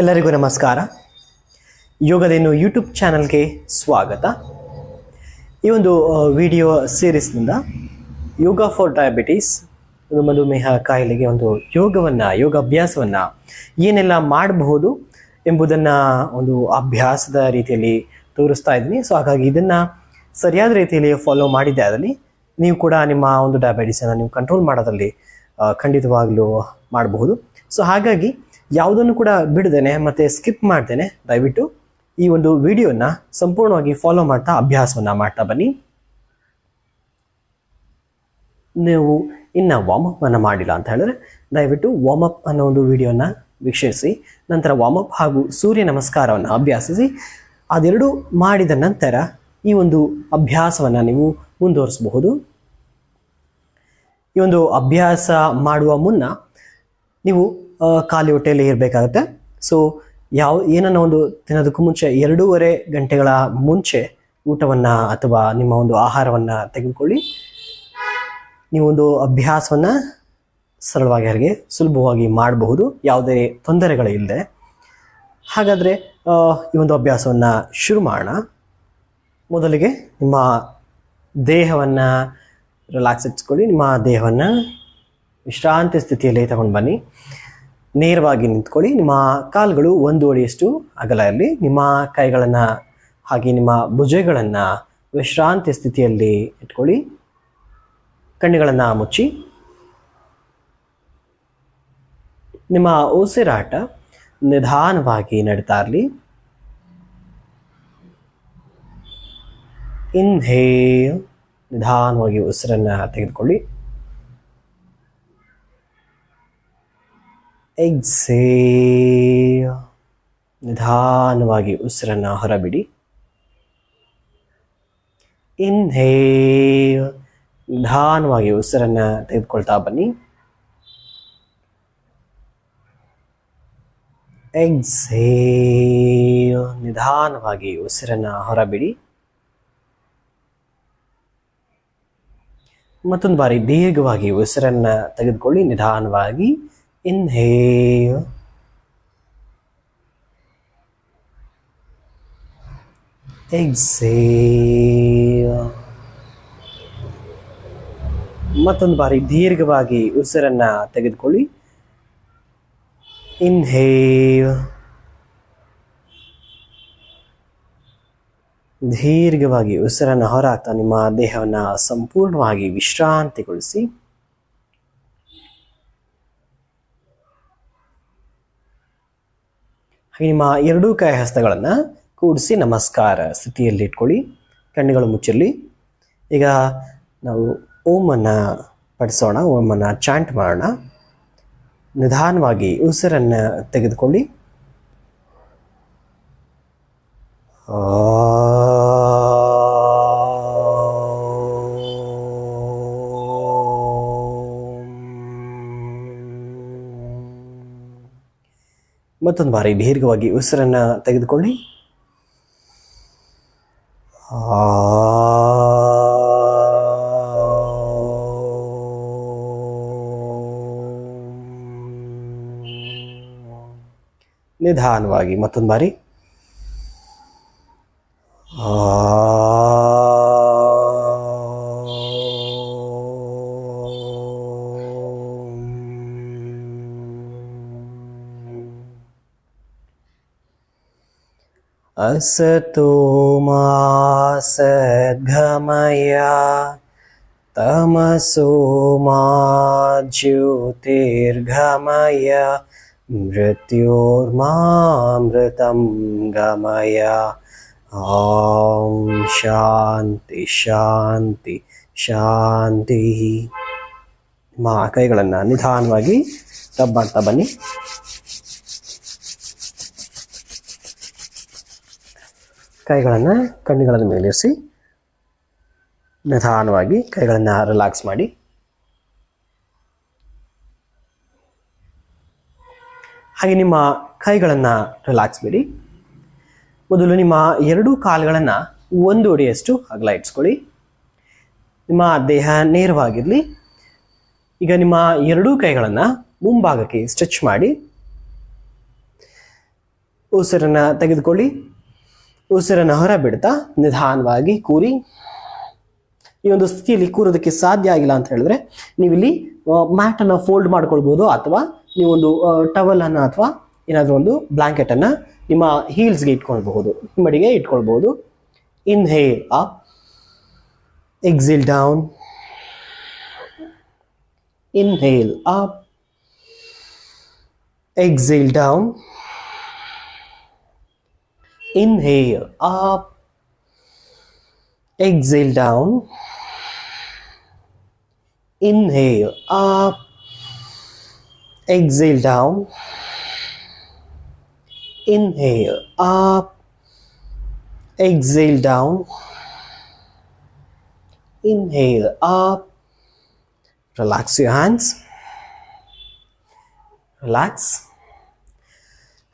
ಎಲ್ಲರಿಗೂ ನಮಸ್ಕಾರ. ಯೋಗದೇನು ಯೂಟ್ಯೂಬ್ ಚಾನಲ್ಗೆ ಸ್ವಾಗತ. ಈ ಒಂದು ವಿಡಿಯೋ ಸೀರೀಸ್ನಿಂದ ಯೋಗ ಫಾರ್ ಡಯಾಬಿಟೀಸ್, ಒಂದು ಮಧುಮೇಹ ಕಾಯಿಲೆಗೆ ಒಂದು ಯೋಗವನ್ನು, ಯೋಗಾಭ್ಯಾಸವನ್ನು ಏನೆಲ್ಲ ಮಾಡಬಹುದು ಎಂಬುದನ್ನು ಒಂದು ಅಭ್ಯಾಸದ ರೀತಿಯಲ್ಲಿ ತೋರಿಸ್ತಾ ಇದ್ದೀನಿ. ಸೊ ಹಾಗಾಗಿ ಇದನ್ನು ಸರಿಯಾದ ರೀತಿಯಲ್ಲಿ ಫಾಲೋ ಮಾಡಿದ್ದೆ ಅದರಲ್ಲಿ ನೀವು ಕೂಡ ನಿಮ್ಮ ಒಂದು ಡಯಾಬಿಟೀಸನ್ನು ನೀವು ಕಂಟ್ರೋಲ್ ಮಾಡೋದ್ರಲ್ಲಿ ಖಂಡಿತವಾಗಲೂ ಮಾಡಬಹುದು. ಸೊ ಹಾಗಾಗಿ ಯಾವುದನ್ನು ಕೂಡ ಬಿಡದೇನೆ ಮತ್ತು ಸ್ಕಿಪ್ ಮಾಡ್ದೇನೆ ದಯವಿಟ್ಟು ಈ ಒಂದು ವಿಡಿಯೋನ ಸಂಪೂರ್ಣವಾಗಿ ಫಾಲೋ ಮಾಡ್ತಾ ಅಭ್ಯಾಸವನ್ನು ಮಾಡ್ತಾ ಬನ್ನಿ. ನೀವು ಇನ್ನು ವಾರ್ಮಪ್ ಅನ್ನು ಮಾಡಿಲ್ಲ ಅಂತ ಹೇಳಿದ್ರೆ ದಯವಿಟ್ಟು ವಾರ್ಮಪ್ ಅನ್ನೋ ಒಂದು ವಿಡಿಯೋನ ವೀಕ್ಷಿಸಿ, ನಂತರ ವಾರ್ಮಪ್ ಹಾಗೂ ಸೂರ್ಯ ನಮಸ್ಕಾರವನ್ನು ಅಭ್ಯಾಸಿಸಿ, ಅದೆರಡು ಮಾಡಿದ ನಂತರ ಈ ಒಂದು ಅಭ್ಯಾಸವನ್ನು ನೀವು ಮುಂದುವರಿಸಬಹುದು. ಈ ಒಂದು ಅಭ್ಯಾಸ ಮಾಡುವ ಮುನ್ನ ನೀವು ಖಾಲಿ ಹೊಟ್ಟೆಯಲ್ಲಿ ಇರಬೇಕಾಗತ್ತೆ. ಸೊ ಯಾವ, ಏನನ್ನ ಒಂದು ತಿನ್ನೋದಕ್ಕೂ ಮುಂಚೆ ಎರಡೂವರೆ ಗಂಟೆಗಳ ಮುಂಚೆ ಊಟವನ್ನು ಅಥವಾ ನಿಮ್ಮ ಒಂದು ಆಹಾರವನ್ನು ತೆಗೆದುಕೊಳ್ಳಿ. ನೀವೊಂದು ಅಭ್ಯಾಸವನ್ನು ಸರಳವಾಗಿ ಅವರಿಗೆ ಸುಲಭವಾಗಿ ಮಾಡಬಹುದು. ಯಾವುದೇ ತೊಂದರೆಗಳಿಲ್ಲದೆ. ಹಾಗಾದರೆ ಈ ಒಂದು ಅಭ್ಯಾಸವನ್ನು ಶುರು ಮಾಡೋಣ. ಮೊದಲಿಗೆ ನಿಮ್ಮ ದೇಹವನ್ನು ರಿಲ್ಯಾಕ್ಸ್ ಇಟ್ಸ್ಕೊಳ್ಳಿ ನಿಮ್ಮ ದೇಹವನ್ನು ವಿಶ್ರಾಂತಿ ಸ್ಥಿತಿಯಲ್ಲಿ ತಗೊಂಡು ಬನ್ನಿ. ನೇರವಾಗಿ ನಿಂತ್ಕೊಳ್ಳಿ. ನಿಮ್ಮ ಕಾಲುಗಳು ಒಂದು ಅಡಿಯಷ್ಟು ಅಗಲ ಇರಲಿ. ನಿಮ್ಮ ಕೈಗಳನ್ನು ಹಾಗೆ ನಿಮ್ಮ ಭುಜಗಳನ್ನು ವಿಶ್ರಾಂತಿ ಸ್ಥಿತಿಯಲ್ಲಿ ಇಟ್ಕೊಳ್ಳಿ. ಕಣ್ಣುಗಳನ್ನು ಮುಚ್ಚಿ. ನಿಮ್ಮ ಉಸಿರಾಟ ನಿಧಾನವಾಗಿ ನಡೀತಾ ಇರಲಿ. ಇನ್ಹೇಲ್ ನಿಧಾನವಾಗಿ ಉಸಿರನ್ನು ತೆಗೆದುಕೊಳ್ಳಿ. ಎಕ್ಸೇಲ್ ನಿಧಾನವಾಗಿ ಉಸಿರನ್ನು ಹೊರಬಿಡಿ. ಇನ್ಹೇಲ್. ನಿಧಾನವಾಗಿ ಉಸಿರನ್ನು ತೆಗೆದುಕೊಳ್ತಾ ಬನ್ನಿ. ಎಕ್ಸೇಲ್ ನಿಧಾನವಾಗಿ ಉಸಿರನ್ನು ಹೊರಬಿಡಿ. ಮತ್ತೊಂದು ಬಾರಿ ದೀರ್ಘವಾಗಿ ಉಸಿರನ್ನು ತೆಗೆದುಕೊಳ್ಳಿ. ನಿಧಾನವಾಗಿ ಇನ್ಹೇಲ್ ಎಕ್ಸೇಲ್ ಮತ್ತೊಂದು ಬಾರಿ ದೀರ್ಘವಾಗಿ ಉಸಿರನ್ನ ತೆಗೆದುಕೊಳ್ಳಿ. ಇನ್ಹೇಲ್ ದೀರ್ಘವಾಗಿ ಉಸಿರನ್ನು ಹೊರಹಾಕ್ತಾ ನಿಮ್ಮ ದೇಹವನ್ನು ಸಂಪೂರ್ಣವಾಗಿ ವಿಶ್ರಾಂತಿಗೊಳಿಸಿ. ಹಾಗೆ ನಿಮ್ಮ ಎರಡೂ ಕೈ ಹಸ್ತಗಳನ್ನು ಕೂಡಿಸಿ ನಮಸ್ಕಾರ ಸ್ಥಿತಿಯಲ್ಲಿ ಇಟ್ಕೊಳ್ಳಿ. ಕಣ್ಣುಗಳು ಮುಚ್ಚಿರಲಿ. ಈಗ ನಾವು ಓಮನ್ನು ಪಡಿಸೋಣ, ಓಮನ್ನು ಚಾಂಟ್ ಮಾಡೋಣ. ನಿಧಾನವಾಗಿ ಉಸಿರನ್ನು ತೆಗೆದುಕೊಳ್ಳಿ. ಮತ್ತೊಂದು ಬಾರಿ ದೀರ್ಘವಾಗಿ ಉಸಿರನ್ನು ತೆಗೆದುಕೊಳ್ಳಿ. ನಿಧಾನವಾಗಿ ಮತ್ತೊಂದು ಬಾರಿ. असतो मा सद्गमय तमसो मा ज्योतिर्गमय मृत्योर्मामृतं गमय ॐ ಶಾಂತಿ ಶಾಂತಿ ಶಾಂತಿ ನಿಮ್ಮ ಕೈಗಳನ್ನು ನಿಧಾನವಾಗಿ ರಬ್ ಮಾಡ್ತಾ ಬನ್ನಿ ಕೈಗಳನ್ನು ಕಣ್ಣುಗಳನ್ನು ಮೇಲಿರಿಸಿ ನಿಧಾನವಾಗಿ ಕೈಗಳನ್ನು ರಿಲ್ಯಾಕ್ಸ್ ಮಾಡಿ. ಹಾಗೆ ನಿಮ್ಮ ಕೈಗಳನ್ನು ರಿಲ್ಯಾಕ್ಸ್ ಬಿಡಿ ಮೊದಲು ನಿಮ್ಮ ಎರಡೂ ಕಾಲುಗಳನ್ನು ಒಂದು ಅಡಿಯಷ್ಟು ಅಗಲ ಇಟ್ಸ್ಕೊಳ್ಳಿ. ನಿಮ್ಮ ದೇಹ ನೇರವಾಗಿರಲಿ. ಈಗ ನಿಮ್ಮ ಎರಡೂ ಕೈಗಳನ್ನು ಮುಂಭಾಗಕ್ಕೆ ಸ್ಟ್ರೆಚ್ ಮಾಡಿ. ಉಸಿರನ್ನ ತೆಗೆದುಕೊಳ್ಳಿ. ಉಸಿರನ್ನ ಹೊರ ಬಿಡ್ತಾ ನಿಧಾನವಾಗಿ ಕೂರಿ ಈ ಒಂದು ಸ್ಥಿತಿಯಲ್ಲಿ ಕೂರೋದಕ್ಕೆ ಸಾಧ್ಯ ಆಗಿಲ್ಲ ಅಂತ ಹೇಳಿದ್ರೆ ನೀವಿಲ್ಲಿ ಮ್ಯಾಟ್ ಅನ್ನ ಫೋಲ್ಡ್ ಮಾಡ್ಕೊಳ್ಬೋದು ಅಥವಾ ನೀವೊಂದು ಟವಲ್ ಅನ್ನ ಅಥವಾ ಏನಾದರೂ ಒಂದು ಬ್ಲಾಂಕೆಟ್ ಅನ್ನ ನಿಮ್ಮ ಹೀಲ್ಸ್ಗೆ ಇಟ್ಕೊಳ್ಬಹುದು ಹಿಮ್ಮಡಿಗೆ ಇಟ್ಕೊಳ್ಬಹುದು. Inhale up exhale down inhale up exhale down. inhale up exhale down inhale up exhale down inhale up exhale down inhale up relax your hands relax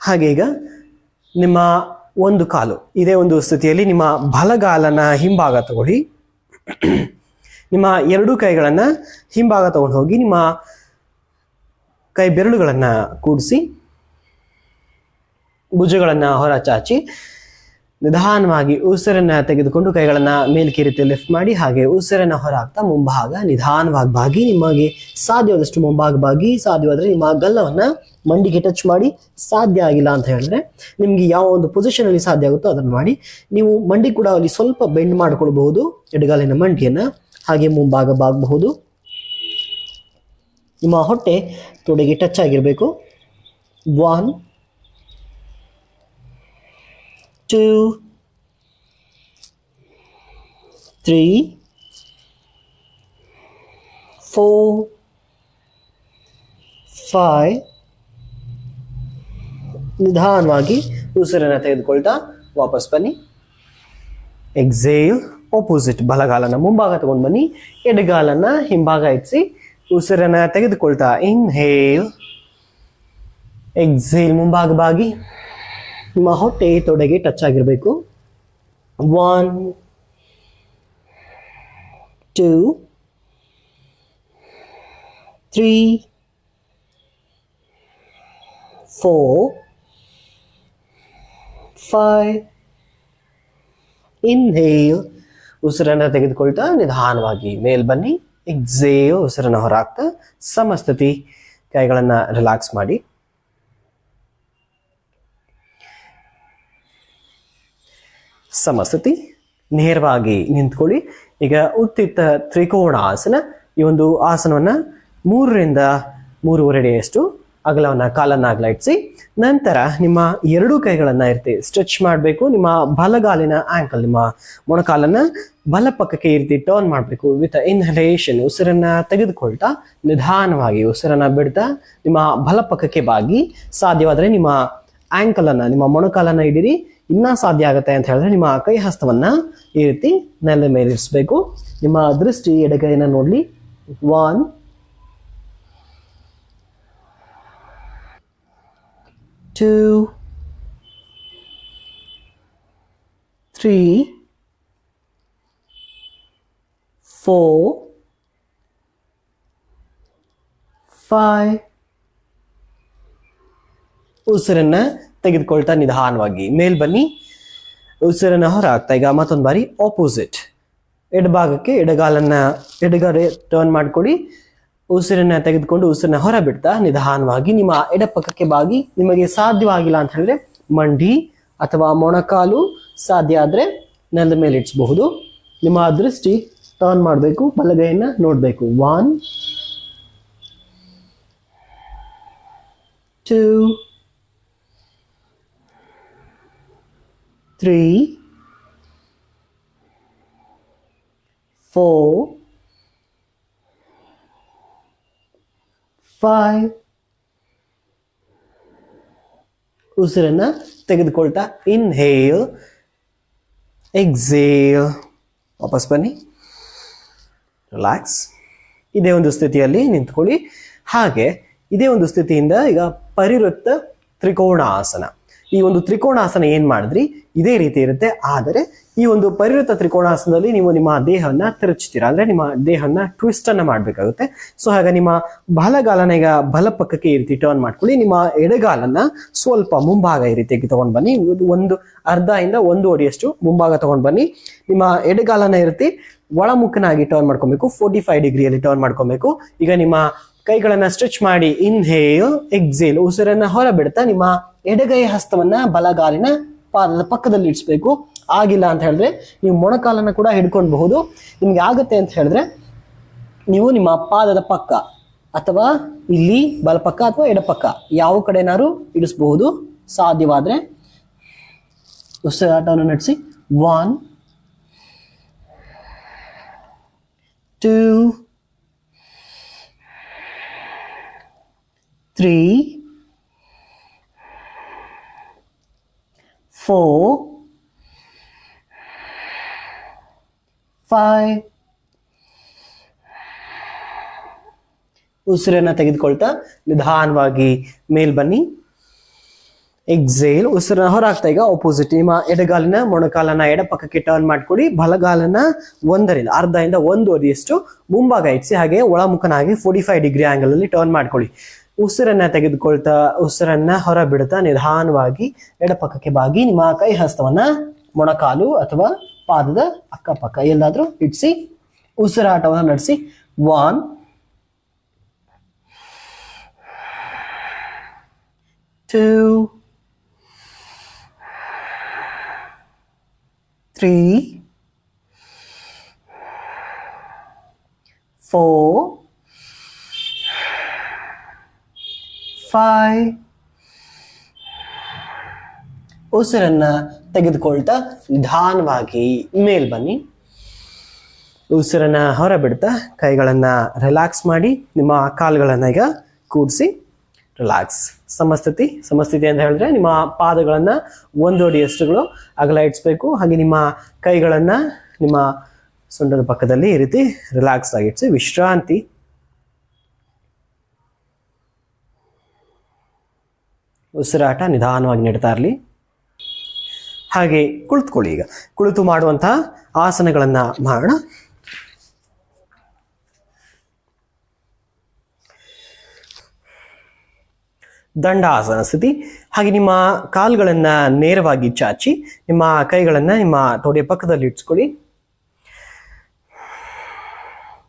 ಹಾಗೆ ಈಗ ನಿಮ್ಮ ಒಂದು ಕಾಲು. ಇದೇ ಒಂದು ಸ್ಥಿತಿಯಲ್ಲಿ ನಿಮ್ಮ ಬಲಗಾಲನ ಹಿಂಭಾಗ ತಗೊಳ್ಳಿ. ನಿಮ್ಮ ಎರಡು ಕೈಗಳನ್ನು ಹಿಂಭಾಗ ತಗೊಂಡು ಹೋಗಿ ನಿಮ್ಮ ಕೈ ಬೆರಳುಗಳನ್ನು ಕೂಡಿಸಿ, ಭುಜಗಳನ್ನು ಹೊರ ಚಾಚಿ ನಿಧಾನವಾಗಿ ಉಸಿರನ್ನ ತೆಗೆದುಕೊಂಡು ಕೈಗಳನ್ನ ಮೇಲ್ಕಿ ರೀತಿ ಲಿಫ್ಟ್ ಮಾಡಿ ಹಾಗೆ ಉಸಿರನ್ನ ಹೊರ ಹಾಕ್ತಾ ಮುಂಭಾಗ ನಿಧಾನವಾಗಿ ಬಾಗಿ, ನಿಮಗೆ ಸಾಧ್ಯವಾದಷ್ಟು ಮುಂಭಾಗ ಬಾಗಿ, ಸಾಧ್ಯವಾದ್ರೆ ನಿಮ್ಮ ಗಲ್ಲವನ್ನ ಮಂಡಿಗೆ ಟಚ್ ಮಾಡಿ, ಸಾಧ್ಯ ಆಗಿಲ್ಲ ಅಂತ ಹೇಳಿದ್ರೆ ನಿಮ್ಗೆ ಯಾವ ಒಂದು ಪೊಸಿಷನ್ ಅಲ್ಲಿ ಸಾಧ್ಯ ಆಗುತ್ತೋ ಅದನ್ನು ಮಾಡಿ, ನೀವು ಮಂಡಿ ಕೂಡ ಅಲ್ಲಿ ಸ್ವಲ್ಪ ಬೆಂಡ್ ಮಾಡ್ಕೊಳ್ಬಹುದು, ಎಡಗಾಲಿನ ಮಂಡಿಯನ್ನ ಹಾಗೆ ಮುಂಭಾಗ ಬಾಗಬಹುದು. ನಿಮ್ಮ ಹೊಟ್ಟೆ ತೊಡೆಗೆ ಟಚ್ ಆಗಿರಬೇಕು. One two, three, four, five. ನಿಧಾನವಾಗಿ ಉಸಿರನ್ನ ತೆಗೆದುಕೊಳ್ತಾ ವಾಪಸ್ ಬನ್ನಿ ಎಕ್ಸೇಲ್ ಆಪೋಸಿಟ್ ಬಲಗಾಲನ ಮುಂಭಾಗ ತಗೊಂಡು ಬನ್ನಿ ಎಡಗಾಲನ್ನ ಹಿಂಭಾಗ ಇರಿಸಿ ಉಸಿರನ್ನ ತೆಗೆದುಕೊಳ್ತಾ ಇನ್ಹೇಲ್ ಎಕ್ಸೇಲ್ ಮುಂಭಾಗ ಬಾಗಿ ನಿಮ್ಮ ಹೊಟ್ಟೆ ತೊಡೆಗೆ ಟಚ್ ಆಗಿರಬೇಕು. One two three four five inhale ಉಸಿರನ್ನು ತೆಗೆದುಕೊಳ್ತಾ ನಿಧಾನವಾಗಿ ಮೇಲ್ ಬನ್ನಿ. ಎಕ್ಸೇಲ್ ಉಸಿರನ್ನು ಹೊರಾಗ್ತಾ ಸಮಸ್ಥಿತಿ. ಕೈಗಳನ್ನ ರಿಲ್ಯಾಕ್ಸ್ ಮಾಡಿ. ಸಮಸ್ಥಿತಿ ನೇರವಾಗಿ ನಿಂತ್ಕೊಳ್ಳಿ. ಈಗ ಉತ್ತಿತ್ತ ತ್ರಿಕೋಣಾಸನ, ಈ ಒಂದು ಆಸನವನ್ನ ಮೂರರಿಂದ ಮೂರುವರೆ ಅಡಿಯಷ್ಟು ಅಗಲವನ್ನ ಕಾಲನ್ನ ಅಗಲ ನಂತರ ನಿಮ್ಮ ಎರಡೂ ಕೈಗಳನ್ನ ಇರ್ತಿ ಸ್ಟ್ರೆಚ್ ಮಾಡಬೇಕು, ನಿಮ್ಮ ಬಲಗಾಲಿನ ಆಂಕಲ್ ನಿಮ್ಮ ಮೊಣಕಾಲನ್ನ ಬಲ ಪಕ್ಕಕ್ಕೆ ಇರ್ತಿ ಟರ್ನ್ ಮಾಡಬೇಕು. ವಿತ್ ಇನ್ಹಲೇಷನ್ ಉಸಿರನ್ನ ತೆಗೆದುಕೊಳ್ತಾ, ನಿಧಾನವಾಗಿ ಉಸಿರನ್ನ ಬಿಡ್ತಾ, ನಿಮ್ಮ ಬಲ ಪಕ್ಕಕ್ಕೆ ಬಾಗಿ, ಸಾಧ್ಯವಾದರೆ ನಿಮ್ಮ ಆ್ಯಂಕಲನ್ನು ನಿಮ್ಮ ಮೊಣಕಾಲನ್ನ ಹಿಡೀರಿ ಇನ್ನ ಸಾಧ್ಯ ಆಗುತ್ತೆ ಅಂತ ಹೇಳಿದ್ರೆ ನಿಮ್ಮ ಕೈ ಹಸ್ತವನ್ನ ಈ ರೀತಿ ನೆಲೆ ಮೇಲೆ ನಿಮ್ಮ ದೃಷ್ಟಿ ಎಡಗೈನ ನೋಡ್ಲಿ. One two three four five ಉಸಿರನ್ನ ತೆಗೆದುಕೊಳ್ತಾ ನಿಧಾನವಾಗಿ. ಮೇಲ್ ಬನ್ನಿ. ಉಸಿರನ್ನ ಹೊರ ಹಾಕ್ತಾ ಈಗ ಮತ್ತೊಂದು ಬಾರಿ ಆಪೋಸಿಟ್ ಎಡಭಾಗಕ್ಕೆ ಎಡಗಾಲನ್ನ ಎಡಗಾಲ ಟರ್ನ್ ಮಾಡ್ಕೊಳ್ಳಿ. ಉಸಿರನ್ನ ತೆಗೆದುಕೊಂಡು ಉಸಿರನ್ನ ಹೊರ ಬಿಡ್ತಾ ನಿಧಾನವಾಗಿ ನಿಮ್ಮ ಎಡಪಕ್ಕಕ್ಕೆ ಬಾಗಿ ನಿಮಗೆ ಸಾಧ್ಯವಾಗಿಲ್ಲ ಅಂತ ಹೇಳಿದ್ರೆ ಮಂಡಿ ಅಥವಾ ಮೊಣಕಾಲು ಸಾಧ್ಯ ಆದ್ರೆ ನೆಲದ ಮೇಲೆ ನಿಮ್ಮ ದೃಷ್ಟಿ ಟರ್ನ್ ಮಾಡಬೇಕು, ಬಲಗೈಯನ್ನ ನೋಡಬೇಕು. One two three, four, five. ಉಸಿರನ್ನ ತೆಗೆದುಕೊಳ್ತಾ ಇನ್ಹೇಲ್ ಎಕ್ಸೇಲ್ ವಾಪಸ್ ಬನ್ನಿ. ರಿಲ್ಯಾಕ್ಸ್ ಇದೇ ಒಂದು ಸ್ಥಿತಿಯಲ್ಲಿ ನಿಂತ್ಕೊಳ್ಳಿ. ಹಾಗೆ ಇದೇ ಒಂದು ಸ್ಥಿತಿಯಿಂದ ಈಗ ಪರಿವೃತ್ತ ತ್ರಿಕೋಣ ಆಸನ ಈ ಒಂದು ತ್ರಿಕೋಣಾಸನ ಏನ್ ಮಾಡಿದ್ರಿ? ಇದೇ ರೀತಿ ಇರುತ್ತೆ. ಆದರೆ ಈ ಒಂದು ಪರಿವೃತ ತ್ರಿಕೋಣಾಸನದಲ್ಲಿ ನೀವು ನಿಮ್ಮ ದೇಹವನ್ನ ತಿರುಚ್ತೀರಾ? ಅಂದ್ರೆ ನಿಮ್ಮ ದೇಹವನ್ನ ಟ್ವಿಸ್ಟ್ ಅನ್ನ ಮಾಡ್ಬೇಕಾಗುತ್ತೆ. ಸೊ ಹಾಗೆ ನಿಮ್ಮ ಬಲಗಾಲನ ಈಗ ಬಲ ಪಕ್ಕಕ್ಕೆ ಈ ರೀತಿ ಟರ್ನ್ ಮಾಡ್ಕೊಳ್ಳಿ. ನಿಮ್ಮ ಎಡಗಾಲನ್ನ ಸ್ವಲ್ಪ ಮುಂಭಾಗ ಈ ರೀತಿಯಾಗಿ ತಗೊಂಡ್ ಬನ್ನಿ. ಒಂದು ಅರ್ಧ ಇಂದ ಒಂದು ಅಡಿಯಷ್ಟು ಮುಂಭಾಗ ತಗೊಂಡ್ ಬನ್ನಿ. ನಿಮ್ಮ ಎಡಗಾಲನ ಇರುತ್ತೆ ರೀತಿ ಒಳಮುಖನಾಗಿ ಟರ್ನ್ ಮಾಡ್ಕೊಬೇಕು. ಫೋರ್ಟಿ ಫೈವ್ ಡಿಗ್ರಿಯಲ್ಲಿ ಟರ್ನ್ ಮಾಡ್ಕೊಬೇಕು. ಈಗ ನಿಮ್ಮ ಕೈಗಳನ್ನ ಸ್ಟ್ರೆಚ್ ಮಾಡಿ ಇನ್ಹೇಲ್ ಎಕ್ಸೇಲ್ ಉಸಿರನ್ನ ಹೊರ ಬಿಡ್ತಾ ನಿಮ್ಮ ಎಡಗೈ ಹಸ್ತವನ್ನ ಬಲಗಾಲಿನ ಪಾದದ ಪಕ್ಕದಲ್ಲಿ ಇಡಿಸ್ಬೇಕು. ಆಗಿಲ್ಲ ಅಂತ ಹೇಳಿದ್ರೆ ನೀವು ಮೊಣಕಾಲನ್ನು ಕೂಡ ಹಿಡ್ಕೊಳ್ಬಹುದು. ನಿಮ್ಗೆ ಆಗುತ್ತೆ ಅಂತ ಹೇಳಿದ್ರೆ ನೀವು ನಿಮ್ಮ ಪಾದದ ಪಕ್ಕ ಅಥವಾ ಇಲ್ಲಿ ಬಲಪಕ್ಕ ಅಥವಾ ಎಡಪಕ್ಕ ಯಾವ ಕಡೆನಾರು ಇಡಿಸಬಹುದು. ಸಾಧ್ಯವಾದ್ರೆ ಉಸಿರಾಟವನ್ನು ನಡೆಸಿ. One two three, four, five. ಉಸಿರನ್ನ ತೆಗೆದುಕೊಳ್ತಾ ನಿಧಾನವಾಗಿ ಮೇಲ್ ಬನ್ನಿ. ಎಕ್ಸೇಲ್ ಉಸಿರನ್ನ ಹೊರಾಗ್ತಾ ಈಗ ಆಪೋಸಿಟ್ ನಿಮ್ಮ ಎಡಗಾಲನ ಮೊಣಕಾಲನ ಎಡಪಕ್ಕಕ್ಕೆ ಟರ್ನ್ ಮಾಡ್ಕೊಡಿ ಬಲಗಾಲನ ಒಂದರಿಂದ ಅರ್ಧದಿಂದ ಒಂದು ಅಡಿಯಷ್ಟು ಮುಂಭಾಗ ಇಟ್ಸಿ ಹಾಗೆ ಒಳಮುಖನಾಗಿ ಫೋರ್ಟಿ ಫೈವ್ ಡಿಗ್ರಿ ಆಂಗಲ್ ಅಲ್ಲಿ ಟರ್ನ್ ಮಾಡ್ಕೊಳ್ಳಿ. ಉಸಿರನ್ನ ತೆಗೆದುಕೊಳ್ತಾ ಉಸಿರನ್ನ ಹೊರ ಬಿಡ್ತಾ ನಿಧಾನವಾಗಿ ಎಡಪಕ್ಕಕ್ಕೆ ಬಾಗಿ ನಿಮ್ಮ ಕೈ ಹಸ್ತವನ್ನ ಮೊಣಕಾಲು ಅಥವಾ ಪಾದದ ಅಕ್ಕಪಕ್ಕ ಎಲ್ಲಾದ್ರೂ ಇಟ್ಸಿ ಉಸಿರಾಟವನ್ನು ನಡೆಸಿ. One two three four, five. ಉಸಿರನ್ನ ತೆಗೆದುಕೊಳ್ತಾ ನಿಧಾನವಾಗಿ ಮೇಲ್ ಬನ್ನಿ. ಉಸಿರನ್ನ ಹೊರ ಬಿಡ್ತಾ ಕೈಗಳನ್ನ ರಿಲ್ಯಾಕ್ಸ್ ಮಾಡಿ, ನಿಮ್ಮ ಕಾಲುಗಳನ್ನ ಈಗ ಕೂಡಿಸಿ ರಿಲ್ಯಾಕ್ಸ್ ಸಮಸ್ಥಿತಿ ಸಮಸ್ಥಿತಿ ಅಂತ ಹೇಳಿದ್ರೆ ನಿಮ್ಮ ಪಾದಗಳನ್ನ ಒಂದು ಅಡಿಯಷ್ಟುಗಳು ಅಗಲ ಇಡಿಸ್ಬೇಕು. ಹಾಗೆ ನಿಮ್ಮ ಕೈಗಳನ್ನ ನಿಮ್ಮ ಸೊಂಟದ ಪಕ್ಕದಲ್ಲಿ ಈ ರೀತಿ ರಿಲ್ಯಾಕ್ಸ್ ಆಗಿಡ್ಸಿ ವಿಶ್ರಾಂತಿ. ಉಸಿರಾಟ ನಿಧಾನವಾಗಿ ನೀಡ್ತಾ ಇರಲಿ. ಹಾಗೆ ಕುಳಿತುಕೊಳ್ಳಿ ಈಗ. ಕುಳಿತು ಮಾಡುವಂತಹ ಆಸನಗಳನ್ನ ಮಾಡೋಣ. ದಂಡಾಸನ ಸ್ಥಿತಿ. ಹಾಗೆ ನಿಮ್ಮ ಕಾಲುಗಳನ್ನ ನೇರವಾಗಿ ಚಾಚಿ, ನಿಮ್ಮ ಕೈಗಳನ್ನ ನಿಮ್ಮ ತೊಡೆಯ ಪಕ್ಕದಲ್ಲಿ ಇಟ್ಸ್ಕೊಳ್ಳಿ.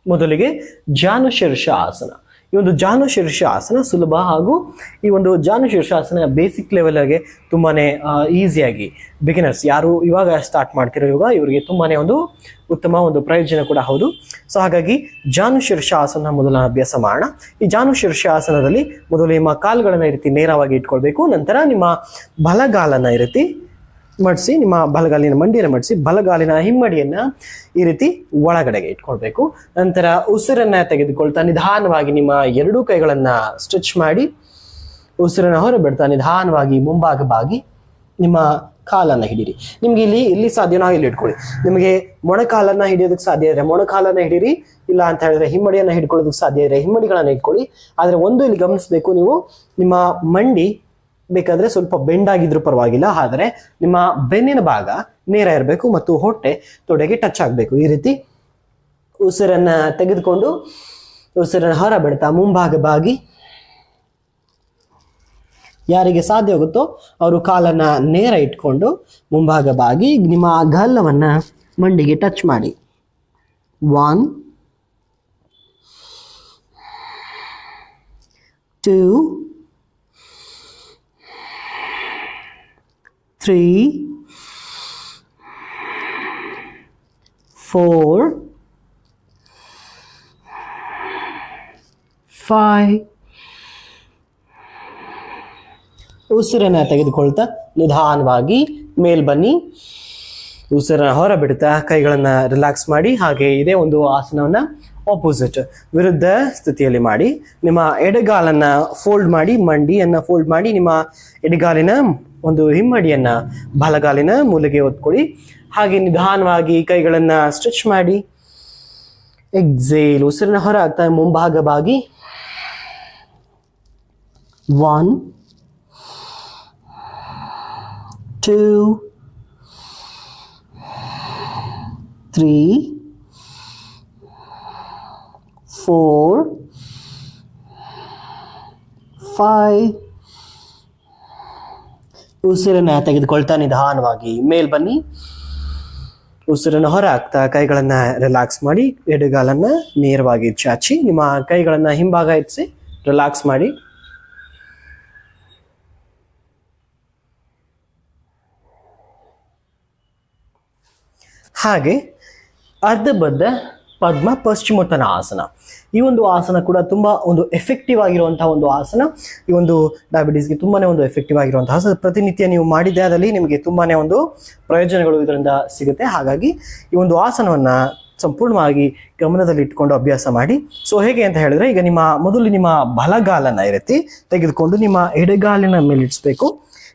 ಮೊದಲಿಗೆ ಜಾನುಶೀರ್ಷ ಆಸನ. ಈ ಒಂದು ಜಾನು ಶೀರ್ಷಾಸನ ಸುಲಭ ಹಾಗೂ ಈ ಒಂದು ಜಾನು ಶೀರ್ಷಾಸನ ಬೇಸಿಕ್ ಲೆವೆಲ್ಗೆ ತುಂಬಾನೇ ಈಸಿಯಾಗಿ ಬಿಗಿನರ್ಸ್ ಯಾರು ಇವಾಗ ಸ್ಟಾರ್ಟ್ ಮಾಡ್ತಿರೋ ಯೋಗ ಇವರಿಗೆ ತುಂಬಾನೇ ಒಂದು ಉತ್ತಮ ಒಂದು ಪ್ರಯೋಜನ ಕೂಡ ಹೌದು. ಸೊ ಹಾಗಾಗಿ ಜಾನು ಶೀರ್ಷಾಸನ ಮೊದಲ ಅಭ್ಯಾಸ ಮಾಡೋಣ. ಈ ಜಾನು ಶೀರ್ಷಾಸನದಲ್ಲಿ ಮೊದಲು ನಿಮ್ಮ ಕಾಲುಗಳನ್ನ ಈ ರೀತಿ ನೇರವಾಗಿ ಇಟ್ಕೊಳ್ಬೇಕು. ನಂತರ ನಿಮ್ಮ ಬಲಗಾಲನ ಈ ರೀತಿ ಮಡಿಸಿ, ನಿಮ್ಮ ಬಲಗಾಲಿನ ಮಂಡಿಯನ್ನು ಮಡಿಸಿ, ಬಲಗಾಲಿನ ಹಿಮ್ಮಡಿಯನ್ನ ಈ ರೀತಿ ಒಳಗಡೆಗೆ ಇಟ್ಕೊಳ್ಬೇಕು. ನಂತರ ಉಸಿರನ್ನ ತೆಗೆದುಕೊಳ್ತಾ ನಿಧಾನವಾಗಿ ನಿಮ್ಮ ಎರಡೂ ಕೈಗಳನ್ನ ಸ್ಟ್ರೆಚ್ ಮಾಡಿ, ಉಸಿರನ್ನ ಹೊರಬಿಡ್ತಾ ನಿಧಾನವಾಗಿ ಮುಂಭಾಗ ಬಾಗಿ ನಿಮ್ಮ ಕಾಲನ್ನ ಹಿಡೀರಿ. ನಿಮ್ಗೆ ಇಲ್ಲಿ ಇಲ್ಲಿ ಸಾಧ್ಯನೋ ಇಲ್ಲಿ ಇಟ್ಕೊಳ್ಳಿ. ನಿಮಗೆ ಮೊಣಕಾಲನ್ನ ಹಿಡಿಯೋದಕ್ಕೆ ಸಾಧ್ಯ ಇದ್ರೆ ಮೊಣಕಾಲನ್ನ ಹಿಡೀರಿ, ಇಲ್ಲ ಅಂತ ಹೇಳಿದ್ರೆ ಹಿಮ್ಮಡಿಯನ್ನ ಹಿಡ್ಕೊಳ್ಳೋದಕ್ಕೆ ಸಾಧ್ಯ ಇದ್ರೆ ಹಿಮ್ಮಡಿಗಳನ್ನ ಇಟ್ಕೊಳ್ಳಿ. ಆದ್ರೆ ಒಂದು ಇಲ್ಲಿ ಗಮನಿಸಬೇಕು ನೀವು, ನಿಮ್ಮ ಮಂಡಿ ಬೇಕಾದ್ರೆ ಸ್ವಲ್ಪ ಬೆಂಡ್ ಆಗಿದ್ರು ಪರವಾಗಿಲ್ಲ, ಆದರೆ ನಿಮ್ಮ ಬೆನ್ನಿನ ಭಾಗ ನೇರ ಇರಬೇಕು ಮತ್ತು ಹೊಟ್ಟೆ ತೊಡೆಗೆ ಟಚ್ ಆಗಬೇಕು. ಈ ರೀತಿ ಉಸಿರನ್ನ ತೆಗೆದುಕೊಂಡು ಉಸಿರನ್ನು ಹೊರ ಬಿಡ್ತಾ ಮುಂಭಾಗ ಬಾಗಿ. ಯಾರಿಗೆ ಸಾಧ್ಯ ಆಗುತ್ತೋ ಅವರು ಕಾಲನ್ನ ನೇರ ಇಟ್ಕೊಂಡು ಮುಂಭಾಗ ಬಾಗಿ ನಿಮ್ಮ ಗಲ್ಲವನ್ನ ಮಂಡಿಗೆ ಟಚ್ ಮಾಡಿ. One two three, four, five. ಉಸಿರನ್ನ ತೆಗೆದುಕೊಳ್ತಾ ನಿಧಾನವಾಗಿ ಮೇಲ್ ಬನ್ನಿ. ಉಸಿರ ಹೊರ ಬಿಡ್ತಾ ಕೈಗಳನ್ನ ರಿಲ್ಯಾಕ್ಸ್ ಮಾಡಿ. ಹಾಗೆ ಇದೇ ಒಂದು ಆಸನವನ್ನ ಆಪೋಸಿಟ್ ವಿರುದ್ಧ ಸ್ಥಿತಿಯಲ್ಲಿ ಮಾಡಿ. ನಿಮ್ಮ ಎಡಗಾಲನ್ನ ಫೋಲ್ಡ್ ಮಾಡಿ ಮಂಡಿಯನ್ನ ಫೋಲ್ಡ್ ಮಾಡಿ ನಿಮ್ಮ ಎಡಗಾಲಿನ ಒಂದು ಹಿಮ್ಮಡಿಯನ್ನ ಬಲಗಾಲಿನ ಮೂಲೆಗೆ ಒತ್ಕೊಳ್ಳಿ. ಹಾಗೆ ನಿಧಾನವಾಗಿ ಕೈಗಳನ್ನ ಸ್ಟ್ರೆಚ್ ಮಾಡಿ. ಎಕ್ಸೇಲ್ ಉಸಿರಿನ ಹೊರ ಆಗ್ತಾ ಮುಂಭಾಗ ಬಾಗಿ one two three four five. ಉಸಿರನ್ನ ತೆಗೆದುಕೊಳ್ತಾ ನಿಧಾನವಾಗಿ. ಮೇಲ್ ಬನ್ನಿ. ಉಸಿರನ್ನು ಹೊರ ಹಾಕ್ತಾ ಕೈಗಳನ್ನ ರಿಲ್ಯಾಕ್ಸ್ ಮಾಡಿ, ಎಡಗಾಲನ್ನ ನೇರವಾಗಿ ಚಾಚಿ, ನಿಮ್ಮ ಕೈಗಳನ್ನ ಹಿಂಭಾಗ ಇರಿಸಿ ರಿಲ್ಯಾಕ್ಸ್ ಮಾಡಿ. ಹಾಗೆ ಅರ್ಧಬದ್ಧ ಪದ್ಮ ಪಶ್ಚಿಮೋತ್ತನ ಆಸನ. ಈ ಒಂದು ಆಸನ ಕೂಡ ತುಂಬ ಒಂದು ಎಫೆಕ್ಟಿವ್ ಆಗಿರುವಂತಹ ಒಂದು ಆಸನ. ಈ ಒಂದು ಡಯಾಬಿಟೀಸ್ಗೆ ತುಂಬಾನೇ ಒಂದು ಎಫೆಕ್ಟಿವ್ ಆಗಿರುವಂತಹ ಆಸನ ಪ್ರತಿನಿತ್ಯ ನೀವು ಮಾಡಿದ್ದೆ ಅದರಲ್ಲಿ ನಿಮಗೆ ತುಂಬಾನೇ ಒಂದು ಪ್ರಯೋಜನಗಳು ಇದರಿಂದ ಸಿಗುತ್ತೆ. ಹಾಗಾಗಿ ಈ ಒಂದು ಆಸನವನ್ನ ಸಂಪೂರ್ಣವಾಗಿ ಗಮನದಲ್ಲಿ ಇಟ್ಕೊಂಡು ಅಭ್ಯಾಸ ಮಾಡಿ. ಸೊ ಹೇಗೆ ಅಂತ ಹೇಳಿದ್ರೆ ಈಗ ನಿಮ್ಮ ಮೊದಲು ನಿಮ್ಮ ಬಲಗಾಲನ ಇರುತ್ತೆ ರೀತಿ ತೆಗೆದುಕೊಂಡು ನಿಮ್ಮ ಎಡಗಾಲಿನ ಮೇಲೆ ಇಡಿಸ್ಬೇಕು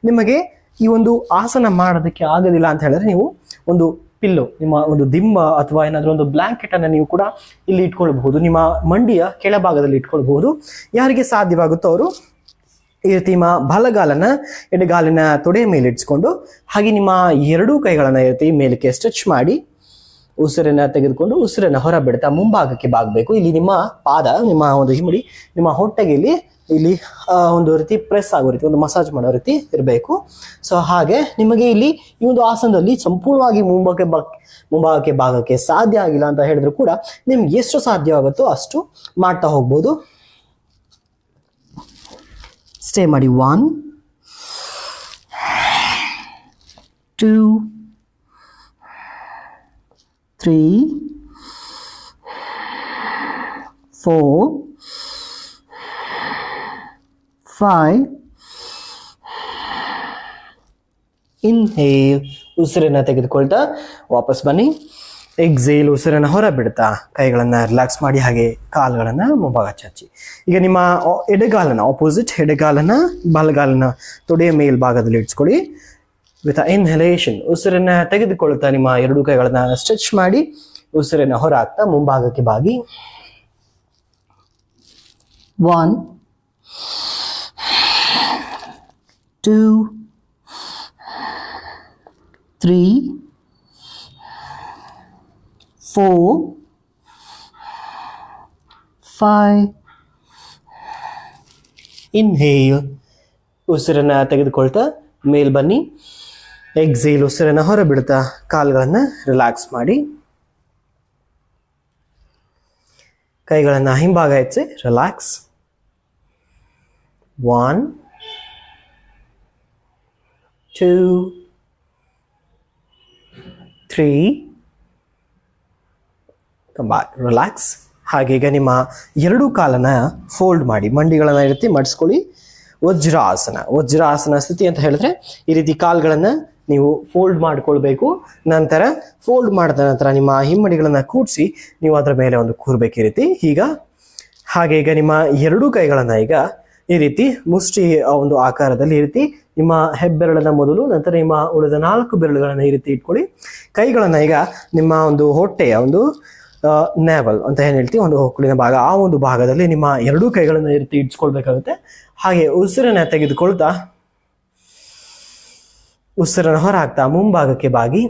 ನಿಮಗೆ ಈ ಒಂದು ಆಸನ ಮಾಡೋದಕ್ಕೆ ಆಗೋದಿಲ್ಲ ಅಂತ ಹೇಳಿದ್ರೆ ನೀವು ಒಂದು ಪಿಲ್ಲು, ನಿಮ್ಮ ಒಂದು ದಿಮ್ಮ ಅಥವಾ ಏನಾದರೂ ಒಂದು ಬ್ಲಾಂಕೆಟ್ ಅನ್ನು ನೀವು ಕೂಡ ಇಲ್ಲಿ ಇಟ್ಕೊಳ್ಬಹುದು. ನಿಮ್ಮ ಮಂಡಿಯ ಕೆಳಭಾಗದಲ್ಲಿ ಇಟ್ಕೊಳ್ಬಹುದು. ಯಾರಿಗೆ ಸಾಧ್ಯವಾಗುತ್ತೋ ಅವರು ಈ ರೀತಿ ನಿಮ್ಮ ಬಲಗಾಲನ ಎಡಗಾಲಿನ ತೊಡೆಯ ಮೇಲೆ ಇಟ್ಸ್ಕೊಂಡು ಹಾಗೆ ನಿಮ್ಮ ಎರಡೂ ಕೈಗಳನ್ನ ಈ ರೀತಿ ಮೇಲಕ್ಕೆ ಸ್ಟ್ರೆಚ್ ಮಾಡಿ ಉಸಿರನ್ನ ತೆಗೆದುಕೊಂಡು ಉಸಿರನ್ನ ಹೊರ ಬಿಡ್ತಾ ಮುಂಭಾಗಕ್ಕೆ ಬಾಗಬೇಕು. ಇಲ್ಲಿ ನಿಮ್ಮ ಪಾದ, ನಿಮ್ಮ ಒಂದು ಹಿಮಡಿ ನಿಮ್ಮ ಹೊಟ್ಟೆಗೆ ಇಲ್ಲಿ ಇಲ್ಲಿ ಒಂದು ರೀತಿ ಪ್ರೆಸ್ ಆಗೋ ರೀತಿ, ಒಂದು ಮಸಾಜ್ ಮಾಡೋ ರೀತಿ ಇರಬೇಕು. ಸೊ ಹಾಗೆ ನಿಮಗೆ ಇಲ್ಲಿ ಈ ಒಂದು ಆಸನದಲ್ಲಿ ಸಂಪೂರ್ಣವಾಗಿ ಮುಂಭಾಗಕ್ಕೆ ಬಾ, ಮುಂಭಾಗಕ್ಕೆ ಭಾಗಕ್ಕೆ ಸಾಧ್ಯ ಆಗಿಲ್ಲ ಅಂತ ಹೇಳಿದ್ರು ಕೂಡ ನಿಮ್ಗೆ ಎಷ್ಟು ಸಾಧ್ಯವಾಗುತ್ತೋ ಅಷ್ಟು ಮಾಡ್ತಾ ಹೋಗ್ಬೋದು. ಸ್ಟೇ ಮಾಡಿ one two three four five inhale ಉಸಿರನ್ನ ತೆಗೆದುಕೊಳ್ತಾ ವಾಪಸ್ ಬನ್ನಿ. ಎಕ್ಸೇಲ್ ಉಸಿರನ್ನ ಹೊರ ಬಿಡ್ತಾ ಕೈಗಳನ್ನ ರಿಲ್ಯಾಕ್ಸ್ ಮಾಡಿ ಹಾಗೆ ಕಾಲುಗಳನ್ನ ಮುಂಭಾಗ ಚಾಚಿ ಈಗ ನಿಮ್ಮ ಎಡಗಾಲನ ಆಪೋಸಿಟ್ ಎಡಗಾಲನ ಬಲಗಾಲನ ತೊಡೆಯ ಮೇಲ್ಭಾಗದಲ್ಲಿ ಇಡ್ಸ್ಕೊಳ್ಳಿ. ವಿತ್ ಇನ್ಹಲೇಷನ್ ಉಸಿರನ್ನ ತೆಗೆದುಕೊಳ್ತಾ ನಿಮ್ಮ ಎರಡು ಕೈಗಳನ್ನ ಸ್ಟ್ರೆಚ್ ಮಾಡಿ ಉಸಿರನ್ನ ಹೊರ ಹಾಕ್ತಾ ಮುಂಭಾಗಕ್ಕೆ ಬಾಗಿ. One two three four five inhale ಉಸಿರನ್ನ ತೆಗೆದುಕೊಳ್ತಾ ಮೇಲ್ ಬನ್ನಿ. ಎಕ್ಸೇಲ್ ಉಸಿರನ್ನು ಹೊರ ಕಾಲುಗಳನ್ನು ರಿಲ್ಯಾಕ್ಸ್ ಮಾಡಿ. ಕೈಗಳನ್ನು ಹಿಂಭಾಗ ಹೆಚ್ಚಿ ರಿಲ್ಯಾಕ್ಸ್ ಒನ್ ಟೂ ತ್ರೀ ತುಂಬಾ ರಿಲ್ಯಾಕ್ಸ್ ಹಾಗೆ ಈಗ ನಿಮ್ಮ ಎರಡು ಕಾಲನ್ನು ಫೋಲ್ಡ್ ಮಾಡಿ, ಮಂಡಿಗಳನ್ನು ಇರುತ್ತೆ ಮಡಿಸ್ಕೊಳ್ಳಿ. ವಜ್ರಾಸನ ವಜ್ರಾಸನ ಸ್ಥಿತಿ ಅಂತ ಹೇಳಿದ್ರೆ ಈ ರೀತಿ ಕಾಲ್ಗಳನ್ನ ನೀವು ಫೋಲ್ಡ್ ಮಾಡಿಕೊಳ್ಬೇಕು. ನಂತರ ಫೋಲ್ಡ್ ಮಾಡಿದ ನಂತರ ನಿಮ್ಮ ಹಿಮ್ಮಡಿಗಳನ್ನು ಕೂಡಿಸಿ ನೀವು ಅದರ ಮೇಲೆ ಒಂದು ಕೂರ್ಬೇಕು ಈ ರೀತಿ. ಈಗ ಹಾಗೆ ಈಗ ನಿಮ್ಮ ಎರಡೂ ಕೈಗಳನ್ನು ಈಗ ಈ ರೀತಿ ಮುಷ್ಟಿ ಒಂದು ಆಕಾರದಲ್ಲಿ ಈ ರೀತಿ ನಿಮ್ಮ ಹೆಬ್ಬೆರಳನ್ನ ಮೊದಲು, ನಂತರ ನಿಮ್ಮ ಉಳಿದ ನಾಲ್ಕು ಬೆರಳುಗಳನ್ನ ಈ ರೀತಿ ಇಟ್ಕೊಳ್ಳಿ. ಕೈಗಳನ್ನ ಈಗ ನಿಮ್ಮ ಒಂದು ಹೊಟ್ಟೆಯ ಒಂದು ನೇವಲ್ ಅಂತ ಏನ್ ಹೇಳ್ತೀವಿ, ಒಂದು ಹೊಕ್ಕಳಿನ ಭಾಗ. ಆ ಒಂದು ಭಾಗದಲ್ಲಿ ನಿಮ್ಮ ಎರಡೂ ಕೈಗಳನ್ನ ಈ ರೀತಿ ಇಡ್ಸ್ಕೊಳ್ಬೇಕಾಗುತ್ತೆ. ಹಾಗೆ ಉಸಿರನ್ನ ತೆಗೆದುಕೊಳ್ತಾ ಉಸಿರನ್ನ ಹೊರ ಹಾಕ್ತಾ ಮುಂಭಾಗಕ್ಕೆ ಬಾಗಿ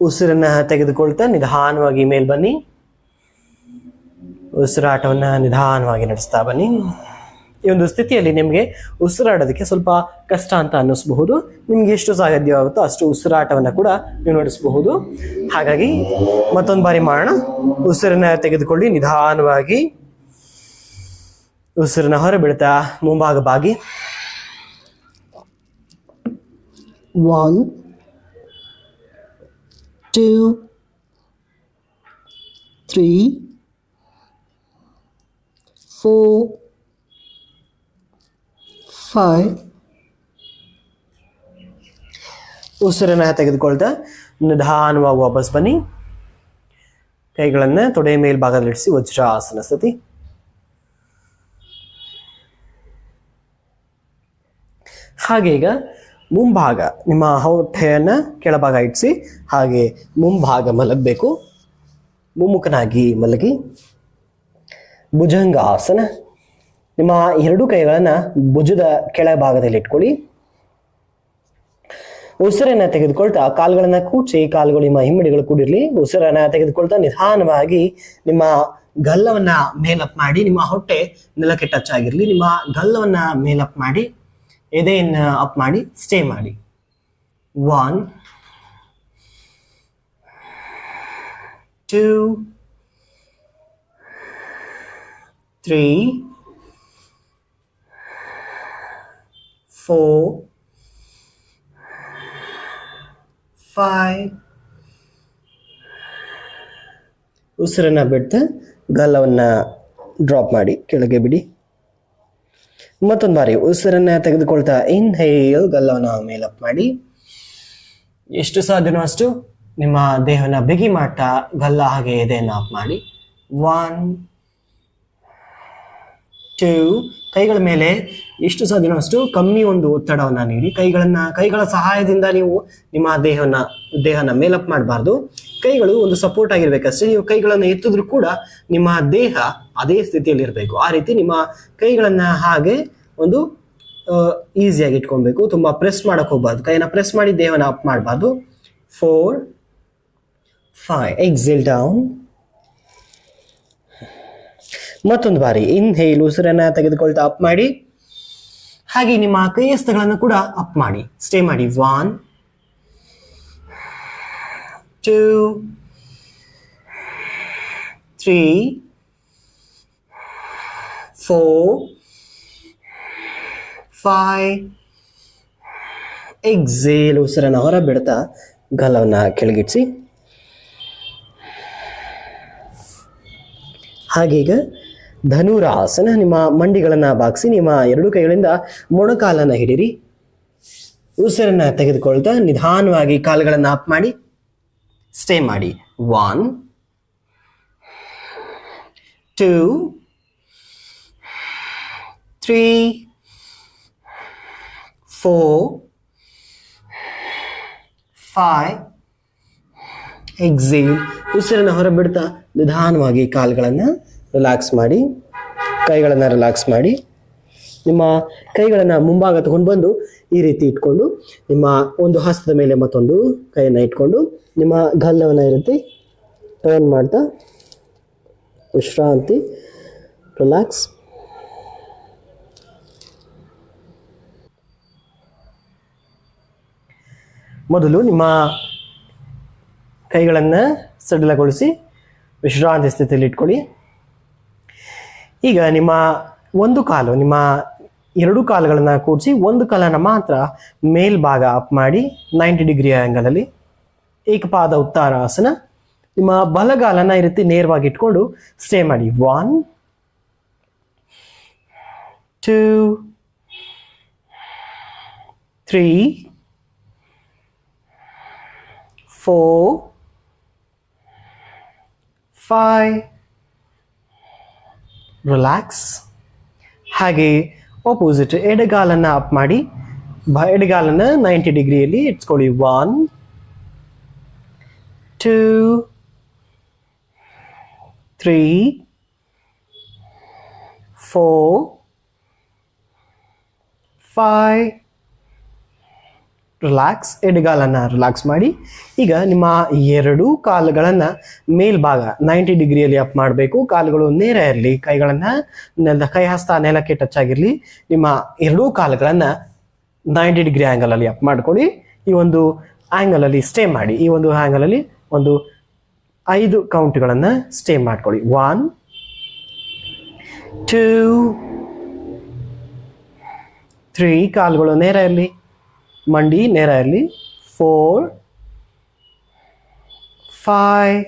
ಉಸಿರನ್ನ ತೆಗೆದುಕೊಳ್ತಾ ನಿಧಾನವಾಗಿ ಮೇಲ್ ಬನ್ನಿ ಉಸಿರಾಟವನ್ನ ನಿಧಾನವಾಗಿ ನಡೆಸ್ತಾ ಬನ್ನಿ ಈ ಒಂದು ಸ್ಥಿತಿಯಲ್ಲಿ ನಿಮಗೆ ಉಸಿರಾಡೋದಕ್ಕೆ ಸ್ವಲ್ಪ ಕಷ್ಟ ಅಂತ ಅನ್ನಿಸ್ಬಹುದು. ನಿಮ್ಗೆ ಎಷ್ಟು ಸಾಧ್ಯವಾಗುತ್ತೋ ಅಷ್ಟು ಉಸಿರಾಟವನ್ನ ಕೂಡ ನೀವು ನಡೆಸಬಹುದು. ಹಾಗಾಗಿ ಮತ್ತೊಂದು ಬಾರಿ ಮಾಡೋಣ. ಉಸಿರನ್ನ ತೆಗೆದುಕೊಳ್ಳಿ. ನಿಧಾನವಾಗಿ ಉಸಿರನ್ನ ಹೊರ ಬಿಡ್ತಾ ಮುಂಭಾಗ ಬಾಗಿ one two three four five ಉಸಿರನ್ನ ತೆಗೆದುಕೊಳ್ತಾ ನಿಧಾನವಾಗಿ ವಾಪಸ್ ಬನ್ನಿ. ಕೈಗಳನ್ನ ತೊಡೆ ಮೇಲ್ಭಾಗದಲ್ಲಿಡಿಸಿ ವಜ್ರಾಸನ ಸ್ಥಿತಿ. ಹಾಗೆ ಮುಂಭಾಗ, ನಿಮ್ಮ ಹೊಟ್ಟೆಯನ್ನ ಕೆಳಭಾಗ ಇಡಿಸಿ, ಹಾಗೆ ಮುಂಭಾಗ ಮಲಗಬೇಕು. ಮುಮ್ಮುಖನಾಗಿ ಮಲಗಿ. ಭುಜಂಗಾಸನ. ನಿಮ್ಮ ಎರಡು ಕೈಗಳನ್ನು ಭುಜದ ಕೆಳಭಾಗದಲ್ಲಿ ಇಟ್ಕೊಳ್ಳಿ. ಉಸಿರನ್ನ ತೆಗೆದುಕೊಳ್ತಾ ಕಾಲುಗಳನ್ನ ಕೂಚಿ, ಕಾಲುಗಳು ನಿಮ್ಮ ಹಿಮ್ಮಡಿಗಳು ಕೂಡಿರ್ಲಿ. ಉಸಿರನ್ನ ತೆಗೆದುಕೊಳ್ತಾ ನಿಧಾನವಾಗಿ ನಿಮ್ಮ ಗಲ್ಲವನ್ನ ಮೇಲಪ್ ಮಾಡಿ, ನಿಮ್ಮ ಹೊಟ್ಟೆ ನೆಲಕ್ಕೆ ಟಚ್ ಆಗಿರ್ಲಿ. ನಿಮ್ಮ ಗಲ್ಲವನ್ನ ಮೇಲಪ್ ಮಾಡಿ, ಎದೆಯನ್ನ ಅಪ್ ಮಾಡಿ ಸ್ಟೇ ಮಾಡಿ. One two three four five ಉಸಿರನ್ನ ಬಿಡ್ತಾ ಗಲ್ಲವನ್ನ ಡ್ರಾಪ್ ಮಾಡಿ ಕೆಳಗೆ ಬಿಡಿ. ಮತ್ತೊಂದು ಬಾರಿ ಉಸಿರನ್ನ ತೆಗೆದುಕೊಳ್ತಾ ಇನ್ಹೇಲ್ ಗಲ್ಲವನ್ನ ಮೇಲಪ್ ಮಾಡಿ. ಎಷ್ಟು ಸಾಧ್ಯನೋ ಅಷ್ಟು ನಿಮ್ಮ ದೇಹನ ಬಿಗಿ ಮಾಡ್ತಾ ಗಲ್ಲ ಹಾಗೆ ಎದೆಯನ್ನು ಅಪ್ ಮಾಡಿ. ಒನ್ ಕೈಗಳ ಮೇಲೆ ಎಷ್ಟು ಸಾಧ್ಯನೋ ಅಷ್ಟು ಕಮ್ಮಿ ಒಂದು ಒತ್ತಡವನ್ನು ನೀಡಿ, ಕೈಗಳನ್ನ, ಕೈಗಳ ಸಹಾಯದಿಂದ ನೀವು ನಿಮ್ಮ ದೇಹವನ್ನ, ದೇಹನ ಮೇಲಪ್ ಮಾಡಬಾರ್ದು. ಕೈಗಳು ಒಂದು ಸಪೋರ್ಟ್ ಆಗಿರ್ಬೇಕಷ್ಟೇ, ನೀವು ಕೈಗಳನ್ನು ಎತ್ತಿದ್ರು ಕೂಡ ನಿಮ್ಮ ದೇಹ ಅದೇ ಸ್ಥಿತಿಯಲ್ಲಿ ಇರಬೇಕು. ಆ ರೀತಿ ನಿಮ್ಮ ಕೈಗಳನ್ನ ಹಾಗೆ ಒಂದು ಈಸಿಯಾಗಿ ಇಟ್ಕೊಬೇಕು ತುಂಬಾ ಪ್ರೆಸ್ ಮಾಡಕ್ ಹೋಗ್ಬಾರ್ದು. ಕೈನ ಪ್ರೆಸ್ ಮಾಡಿ ದೇಹನ ಅಪ್ ಮಾಡಬಾರ್ದು. ಫೋರ್ ಫೈವ್ ಎಕ್ಸಿಲ್ ಡೌನ್ ಮತ್ತೊಂದು ಬಾರಿ ಇನ್ಹೇಲ್ ಉಸಿರನ್ನ ತೆಗೆದುಕೊಳ್ತಾ ಅಪ್ ಮಾಡಿ. ಹಾಗೆ ನಿಮ್ಮ ಕೈಯಸ್ತಗಳನ್ನು ಕೂಡ ಅಪ್ ಮಾಡಿ. ಸ್ಟೇ ಮಾಡಿ. One two three four five exhale ಉಸಿರನ್ನ ಹೊರ ಬಿಡ್ತಾ ಗಲವನ್ನ ಕೆಳಗಿಡ್ಸಿ. ಹಾಗೀಗ ಧನುರಾಸನ, ನಿಮ್ಮ ಮಂಡಿಗಳನ್ನ ಬಾಗಿಸಿ ನಿಮ್ಮ ಎರಡು ಕೈಗಳಿಂದ ಮೊಣಕಾಲನ್ನ ಹಿಡಿರಿ. ಉಸಿರನ್ನ ತೆಗೆದುಕೊಳ್ತಾ ನಿಧಾನವಾಗಿ ಕಾಲುಗಳನ್ನು ಅಪ್ ಮಾಡಿ. ಸ್ಟೇ ಮಾಡಿ. One two three four five exhale ಉಸಿರನ್ನ ಹೊರಬಿಡ್ತಾ ನಿಧಾನವಾಗಿ ಕಾಲುಗಳನ್ನು ರಿಲ್ಯಾಕ್ಸ್ ಮಾಡಿ, ಕೈಗಳನ್ನು ರಿಲ್ಯಾಕ್ಸ್ ಮಾಡಿ, ನಿಮ್ಮ ಕೈಗಳನ್ನು ಮುಂಭಾಗ ತಗೊಂಡು ಬಂದು ಈ ರೀತಿ ಇಟ್ಕೊಂಡು, ನಿಮ್ಮ ಒಂದು ಹಸ್ತದ ಮೇಲೆ ಮತ್ತೊಂದು ಕೈಯನ್ನು ಇಟ್ಕೊಂಡು, ನಿಮ್ಮ ಗಲ್ಲವನ್ನು ಈ ರೀತಿ ಟರ್ನ್ ಮಾಡ್ತಾ, ವಿಶ್ರಾಂತಿ ರಿಲ್ಯಾಕ್ಸ್ ಮೊದಲು ನಿಮ್ಮ ಕೈಗಳನ್ನು ಸಡಿಲಗೊಳಿಸಿ ವಿಶ್ರಾಂತಿ ಸ್ಥಿತಿಯಲ್ಲಿ ಇಟ್ಕೊಳ್ಳಿ. ಈಗ ನಿಮ್ಮ ಒಂದು ಕಾಲು, ನಿಮ್ಮ ಎರಡು ಕಾಲುಗಳನ್ನು ಕೂಡಿಸಿ ಒಂದು ಕಾಲನ್ನು ಮಾತ್ರ ಮೇಲ್ಭಾಗ ಅಪ್ ಮಾಡಿ ನೈಂಟಿ ಡಿಗ್ರಿ ಆ್ಯಂಗಲಲ್ಲಿ ಏಕಪಾದ ಉತ್ತಾರಾಸನ ನಿಮ್ಮ ಬಲಗಾಲನ ಈ ರೀತಿ ನೇರವಾಗಿ ಇಟ್ಕೊಂಡು ಸ್ಟೇ ಮಾಡಿ. One two three four five relax ಹಾಗೆ ಆಪೋಸಿಟ್ ಎಡಗಾಲನ್ನು ಅಪ್ ಮಾಡಿ ಎಡಗಾಲನ್ನು ನೈಂಟಿ ಡಿಗ್ರಿಯಲ್ಲಿ ಇಟ್ಸ್ಕೊಳ್ಳಿ. One two three four five relax ಎಡಗಾಲನ್ನು relax ಮಾಡಿ, ಈಗ ನಿಮ್ಮ ಎರಡೂ ಕಾಲುಗಳನ್ನು ಮೇಲ್ಭಾಗ ನೈಂಟಿ ಡಿಗ್ರಿಯಲ್ಲಿ ಅಪ್ ಮಾಡಬೇಕು. ಕಾಲುಗಳು ನೇರ ಇರಲಿ, ಕೈಗಳನ್ನು ನೆಲದ ಕೈ ಹಸ್ತ ನೆಲಕ್ಕೆ ಟಚ್ ಆಗಿರಲಿ, ನಿಮ್ಮ ಎರಡೂ ಕಾಲುಗಳನ್ನು ನೈಂಟಿ ಡಿಗ್ರಿ ಆ್ಯಂಗಲಲ್ಲಿ ಅಪ್ ಮಾಡ್ಕೊಳ್ಳಿ. ಈ ಒಂದು ಆ್ಯಂಗಲಲ್ಲಿ ಸ್ಟೇ ಮಾಡಿ. ಈ ಒಂದು ಆ್ಯಂಗಲಲ್ಲಿ ಒಂದು ಐದು ಕೌಂಟ್ಗಳನ್ನು ಸ್ಟೇ ಮಾಡ್ಕೊಳ್ಳಿ. ಒನ್ ಟೂ ತ್ರೀ ಕಾಲುಗಳು ನೇರ ಇರಲಿ. ಮಂಡಿ ನೇರ ಇರಲಿ. ಫೋರ್ ಫೈವ್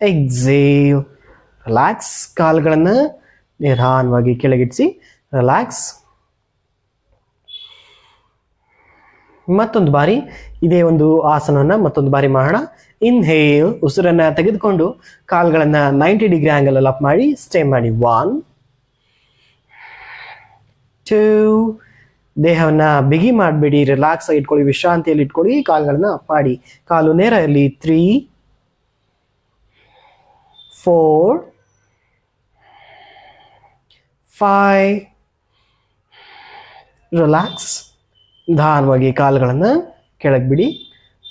ಎಕ್ಸೇವ್ ರಿಲ್ಯಾಕ್ಸ್ ಕಾಲುಗಳನ್ನು ನಿಧಾನವಾಗಿ ಕೆಳಗಿಡಿಸಿ. ರಿಲ್ಯಾಕ್ಸ್ ಮತ್ತೊಂದು ಬಾರಿ ಇದೇ ಒಂದು ಆಸನವನ್ನು ಮತ್ತೊಂದು ಬಾರಿ ಮಾಡೋಣ. ಇನ್ಹೇಲ್ ಉಸಿರನ್ನು ತೆಗೆದುಕೊಂಡು ಕಾಲುಗಳನ್ನು ನೈಂಟಿ ಡಿಗ್ರಿ ಅಲ್ಲಿ ಅಪ್ ಮಾಡಿ ಸ್ಟೇ ಮಾಡಿ. ಒನ್ ಟೂ ದೇಹವನ್ನ ಬಿಗಿ ಮಾಡಬೇಡಿ ರಿಲ್ಯಾಕ್ಸ್ ಆಗಿ ಇಟ್ಕೊಳ್ಳಿ, ವಿಶ್ರಾಂತಿಯಲ್ಲಿ ಇಟ್ಕೊಳ್ಳಿ ಕಾಲುಗಳನ್ನ ಮಾಡಿ. ಕಾಲು ನೇರ ಇರಲಿ. ತ್ರೀ ಫೋರ್ ಫೈ ರಿಲ್ಯಾಕ್ಸ್ ನಿಧಾನವಾಗಿ ಕಾಲುಗಳನ್ನು ಕೆಳಗೆ ಬಿಡಿ.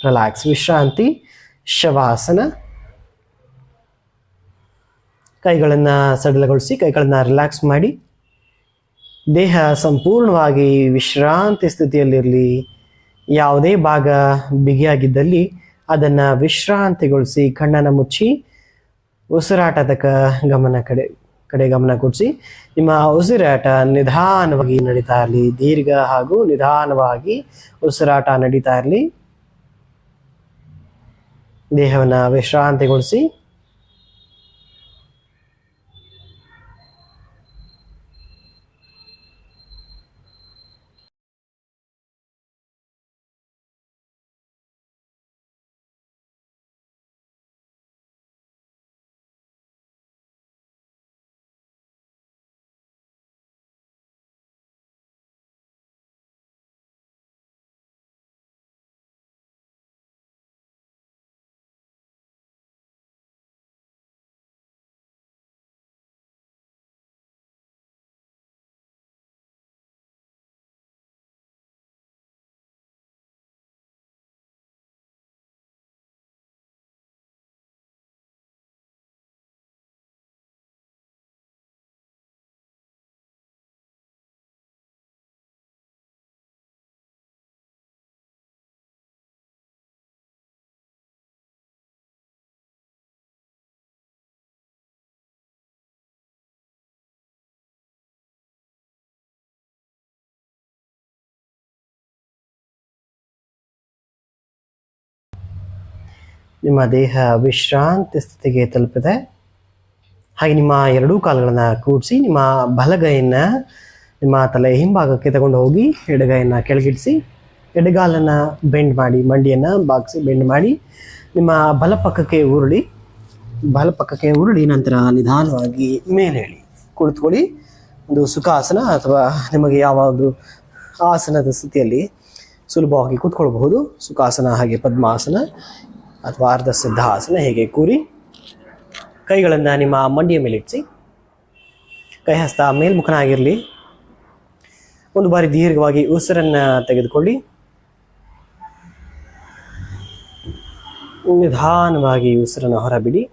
ರಿಲ್ಯಾಕ್ಸ್ ವಿಶ್ರಾಂತಿ, ಶವಾಸನ. ಕೈಗಳನ್ನು ಸಡಿಲಗೊಳಿಸಿ ಕೈಗಳನ್ನು ರಿಲ್ಯಾಕ್ಸ್ ಮಾಡಿ. ದೇಹ ಸಂಪೂರ್ಣವಾಗಿ ವಿಶ್ರಾಂತಿ ಸ್ಥಿತಿಯಲ್ಲಿರಲಿ, ಯಾವುದೇ ಭಾಗ ಬಿಗಿಯಾಗಿದ್ದಲ್ಲಿ ಅದನ್ನು ವಿಶ್ರಾಂತಿಗೊಳಿಸಿ ಕಣ್ಣನ್ನು ಮುಚ್ಚಿ ಉಸಿರಾಟದ ಗಮನ ಕಡೆ ಕಡೆ ಗಮನ ಕೊಡಿಸಿ, ನಿಮ್ಮ ಉಸಿರಾಟ ನಿಧಾನವಾಗಿ ನಡೀತಾ ಇರಲಿ, ದೀರ್ಘ ಹಾಗೂ ನಿಧಾನವಾಗಿ ಉಸಿರಾಟ ನಡೀತಾ ಇರಲಿ. ದೇಹವನ್ನು ವಿಶ್ರಾಂತಿಗೊಳಿಸಿ ನಿಮ್ಮ ದೇಹ ವಿಶ್ರಾಂತಿ ಸ್ಥಿತಿಗೆ ತಲುಪಿದೆ. ಹಾಗೆ ನಿಮ್ಮ ಎರಡೂ ಕಾಲುಗಳನ್ನು ಕೂಡಿಸಿ ನಿಮ್ಮ ಬಲಗೈಯನ್ನು ನಿಮ್ಮ ತಲೆ ಹಿಂಭಾಗಕ್ಕೆ ತಗೊಂಡು ಹೋಗಿ ಎಡಗೈಯನ್ನು ಕೆಳಗಿಡಿಸಿ, ಎಡಗಾಲನ್ನು ಬೆಂಡ್ ಮಾಡಿ, ಮಂಡಿಯನ್ನು ಬಾಗಿಸಿ ಬೆಂಡ್ ಮಾಡಿ, ನಿಮ್ಮ ಬಲಪಕ್ಕಕ್ಕೆ ಉರುಳಿ ಬಲಪಕ್ಕಕ್ಕೆ ಉರುಳಿ ನಂತರ ನಿಧಾನವಾಗಿ ಮೇಲೇಳಿ ಕುಳಿತುಕೊಳ್ಳಿ. ಒಂದು ಸುಖಾಸನ ಅಥವಾ ನಿಮಗೆ ಯಾವಾಗಲೂ ಆಸನದ ಸ್ಥಿತಿಯಲ್ಲಿ ಸುಲಭವಾಗಿ ಕೂತ್ಕೊಳ್ಬಹುದು. ಸುಖಾಸನ ಹಾಗೆ ಪದ್ಮಾಸನ. ಅಥವಾ ಅರ್ಧ ಸಿದ್ಧಾಸನ ಹೇಗೆ ಕೂರಿ ಕೈಗಳನ್ನು ನಿಮ್ಮ ಮಂಡಿಯ ಮೇಲೆ ಇಡಿಸಿ ಕೈ ಹಸ್ತ ಮೇಲ್ಮುಖನಾಗಿರಲಿ. ಒಂದು ಬಾರಿ ದೀರ್ಘವಾಗಿ ಉಸಿರನ್ನು ತೆಗೆದುಕೊಳ್ಳಿ. ನಿಧಾನವಾಗಿ ಉಸಿರನ್ನು ಹೊರಬಿಡಿ.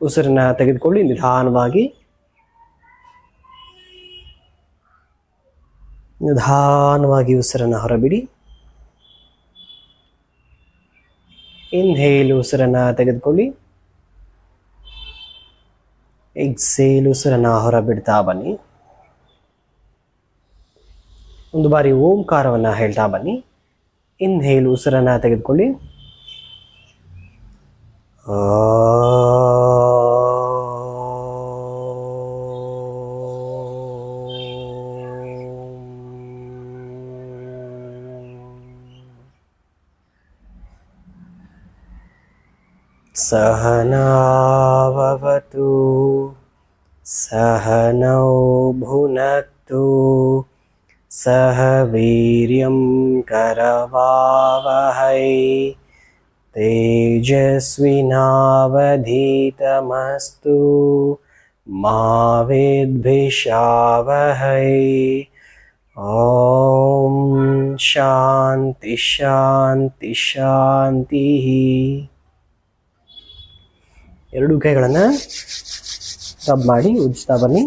ಉಸಿರನ್ನ ತೆಗೆದುಕೊಳ್ಳಿ, ನಿಧಾನವಾಗಿ. ನಿಧಾನವಾಗಿ ಉಸಿರನ್ನು ಹೊರಬಿಡಿ. ಇನ್ಹೇಲ್ ಉಸಿರನ್ನು ತೆಗೆದುಕೊಳ್ಳಿ. ಎಕ್ಸೇಲ್ ಉಸಿರನ್ನು ಹೊರಬಿಡ್ತಾ ಬನ್ನಿ. ಒಂದು ಬಾರಿ ಓಂಕಾರವನ್ನು ಹೇಳ್ತಾ ಬನ್ನಿ. ಇನ್ಹೇಲ್ ಉಸಿರನ್ನು ತೆಗೆದುಕೊಳ್ಳಿ. सहनावतु सहनौ भुनक्तु सह वीर्यं करवावहै तेजस्विनावधीतमस्तु मा विद्विषावहै ॐ शान्ति शान्ति शान्तिः। ಎರಡು ಕೈಗಳನ್ನು ಸಬ್ ಮಾಡಿ ಉಜ್ಜ್ತಾ ಬನ್ನಿ.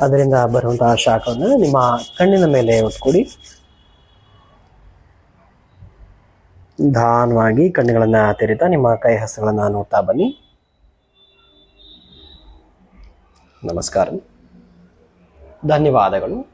ಅದರಿಂದ ಬರುವಂತಹ ಶಾಖವನ್ನು ನಿಮ್ಮ ಕಣ್ಣಿನ ಮೇಲೆ ಒಟ್ಕೊಡಿ ನಿಧಾನವಾಗಿ ಕಣ್ಣುಗಳನ್ನು ತೆರಿತಾ ನಿಮ್ಮ ಕೈ ಹಸ್ತಗಳನ್ನು ನೋಡ್ತಾ ಬನ್ನಿ. ನಮಸ್ಕಾರ. ಧನ್ಯವಾದಗಳು.